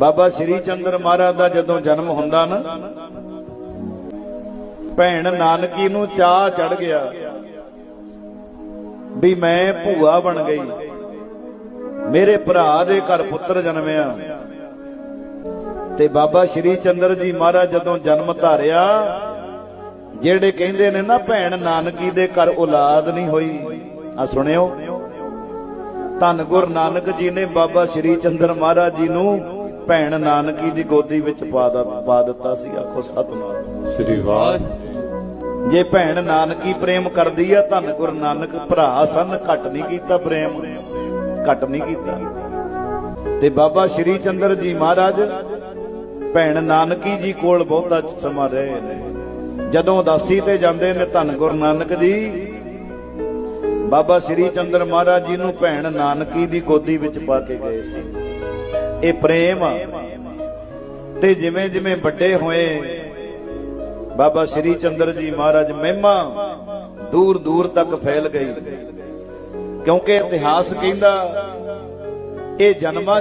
ਬਾਬਾ ਸ਼੍ਰੀ ਚੰਦਰ ਮਹਾਰਾਜ ਦਾ ਜਦੋਂ ਜਨਮ ਹੁੰਦਾ ਨਾ, ਭੈਣ ਨਾਨਕੀ ਨੂੰ ਚਾਹ ਚੜ ਗਿਆ ਵੀ ਮੈਂ ਭੂਆ ਬਣ ਗਈ। ਮੇਰੇ ਭਰਾ ਦੇ ਘਰ ਪੁੱਤਰ ਜਨਮਿਆ। ਤੇ ਬਾਬਾ ਸ਼੍ਰੀ ਚੰਦਰ ਜੀ ਮਹਾਰਾਜ ਜਦੋਂ ਜਨਮ ਧਾਰਿਆ, ਜਿਹੜੇ ਕਹਿੰਦੇ ਨੇ ਨਾ ਭੈਣ ਨਾਨਕੀ ਦੇ ਘਰ ਔਲਾਦ ਨਹੀਂ ਹੋਈ ਆ ਸੁਣਿਓ। ਧੰਨ ਗੁਰੂ ਨਾਨਕ ਜੀ ਨੇ ਬਾਬਾ ਸ਼੍ਰੀ ਚੰਦਰ ਮਹਾਰਾਜ ਜੀ ਨੂੰ ਭੈਣ ਨਾਨਕੀ ਦੀ ਗੋਦੀ ਵਿੱਚ ਪਾ ਪਾ ਦਿੱਤਾ ਸੀ ਆਖੋ ਸਤਨਾਮ। ਸ੍ਰੀ ਵਾਹਿਗੁਰੂ। ਜੇ ਭੈਣ ਨਾਨਕੀ ਪ੍ਰੇਮ ਕਰਦੀ ਆ ਧੰਨ ਗੁਰ ਨਾਨਕ ਭਰਾ ਸਨ ਘਟ ਨਹੀਂ ਕੀਤਾ ਪ੍ਰੇਮ। ਘਟ ਨਹੀਂ ਕੀਤਾ। ਤੇ ਬਾਬਾ ਸ਼੍ਰੀ ਚੰਦਰ ਜੀ ਮਹਾਰਾਜ ਭੈਣ ਨਾਨਕੀ ਜੀ ਕੋਲ ਬਹੁਤਾ ਸਮਾਂ ਰਹੇ ਨੇ। ਜਦੋਂ ਉਦਾਸੀ ਤੇ ਜਾਂਦੇ ਨੇ ਧੰਨ ਗੁਰ ਨਾਨਕ ਜੀ ਬਾਬਾ ਸ਼੍ਰੀ ਚੰਦਰ ਮਹਾਰਾਜ ਜੀ ਨੂੰ ਭੈਣ ਨਾਨਕੀ ਦੀ ਗੋਦੀ ਵਿੱਚ ਪਾ ਕੇ ਗਏ ਸੀ। ਇਹ ਪ੍ਰੇਮ ਤੇ ਜਿਵੇਂ ਜਿਵੇਂ ਵੱਡੇ ਹੋਏ, ਬਾਬਾ ਸ਼੍ਰੀ ਚੰਦਰ ਜੀ ਮਹਾਰਾਜ ਮਹਿਮਾ ਦੂਰ ਦੂਰ ਤੱਕ ਫੈਲ ਗਈ। ਕਿਉਂਕਿ ਇਤਿਹਾਸ ਕਹਿੰਦਾ, ਇਹ ਜਨਮਾਂ